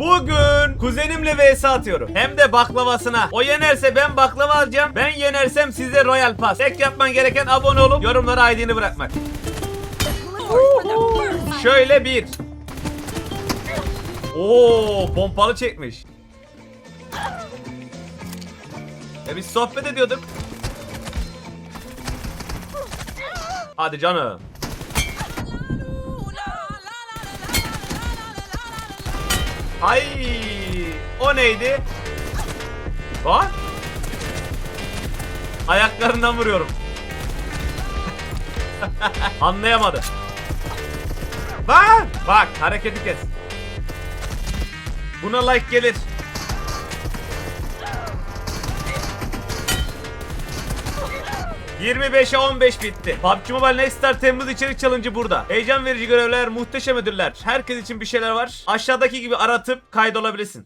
Bugün kuzenimle vs atıyorum. Hem de baklavasına. O yenerse ben baklava alacağım. Ben yenersem size Royal Pass. Tek yapman gereken abone olup yorumlara ID'ni bırakmak. Şöyle bir. Oo, pompalı çekmiş. E biz sohbet ediyorduk. Hadi canım. Ay, o neydi? Bak. Ayaklarından vuruyorum. Anlayamadı. Bak, bak hareketi kes. Buna like gelir. ...25'e 15 bitti. PUBG Mobile Next Star Temmuz içerik challenge'ı burada. Heyecan verici görevler, muhteşem ödüller. Herkes için bir şeyler var. Aşağıdaki gibi aratıp kaydolabilirsin.